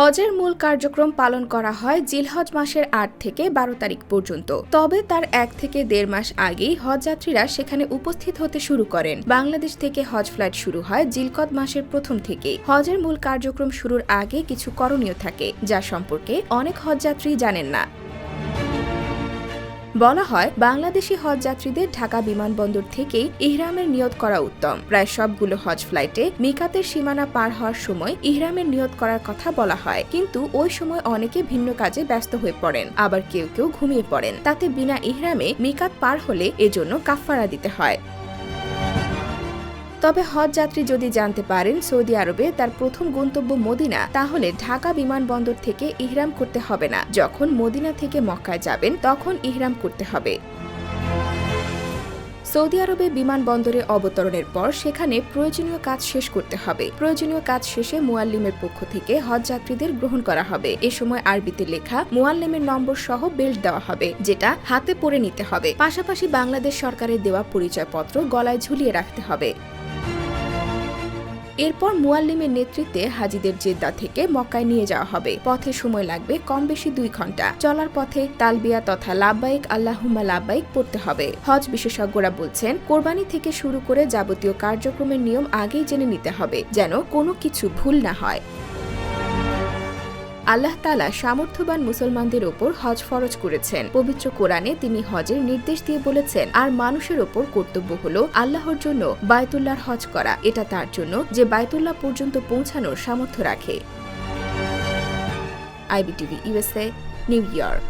হজের মূল কার্যক্রম পালন করা হয় জিলহজ মাসের আট থেকে বারো তারিখ পর্যন্ত। তবে তার এক থেকে দেড় মাস আগেই হজযাত্রীরা সেখানে উপস্থিত হতে শুরু করেন। বাংলাদেশ থেকে হজ ফ্লাইট শুরু হয় জিলকদ মাসের প্রথম থেকে। হজের মূল কার্যক্রম শুরুর আগে কিছু করণীয় থাকে, যা সম্পর্কে অনেক হজযাত্রী জানেন না। বলা হয়, বাংলাদেশি হজ যাত্রীদের ঢাকা বিমানবন্দর থেকেই ইহরামের নিয়ত করা উত্তম। প্রায় সবগুলো হজ ফ্লাইটে মিকাতের সীমানা পার হওয়ার সময় ইহরামের নিয়ত করার কথা বলা হয়। কিন্তু ওই সময় অনেকে ভিন্ন কাজে ব্যস্ত হয়ে পড়েন, আবার কেউ কেউ ঘুমিয়ে পড়েন। তাতে বিনা ইহরামে মিকাত পার হলে এজন্য কাফফারা দিতে হয়। তবে হজ যাত্রী যদি জানতে পারেন সৌদি আরবে তার প্রথম গন্তব্য মদিনা, তাহলে ঢাকা বিমানবন্দর থেকে ইহরাম করতে হবে না। যখন মদিনা থেকে মক্কায় যাবেন, তখন ইহরাম করতে হবে। সৌদি আরবে বিমানবন্দরে অবতরণের পর সেখানে প্রয়োজনীয় কাজ শেষ করতে হবে। প্রয়োজনীয় কাজ শেষে মুয়াল্লিমের পক্ষ থেকে হজ যাত্রীদের গ্রহণ করা হবে। এ সময় আরবিতে লেখা, মুয়াল্লিমের নম্বর সহ বেল্ট দেওয়া হবে, যেটা হাতে পরে নিতে হবে। পাশাপাশি বাংলাদেশ সরকারের দেওয়া পরিচয়পত্র গলায় ঝুলিয়ে রাখতে হবে। এরপর মুয়াল্লিমের নেতৃত্বে হাজিদের জেদ্দা থেকে মক্কায় নিয়ে যাওয়া হবে। পথে সময় লাগবে কম বেশি দুই ঘণ্টা চলার পথে তালবিয়া তথা লাভবাইক আল্লাহুম্মা লাভবাইক পড়তে হবে। হজ বিশেষজ্ঞরা বলছেন, কোরবানি থেকে শুরু করে যাবতীয় কার্যক্রমের নিয়ম আগেই জেনে নিতে হবে, যেন কোনো কিছু ভুল না হয়। আল্লাহ তালা সামর্থ্যবান মুসলমানদের ওপর হজ ফরজ করেছেন। পবিত্র কোরআনে তিনি হজের নির্দেশ দিয়ে বলেছেন, আর মানুষের ওপর কর্তব্য হলো আল্লাহর জন্য বায়তুল্লাহর হজ করা। এটা তার জন্য যে বায়তুল্লাহ পর্যন্ত পৌঁছানোর সামর্থ্য রাখে। IBTV USA New York.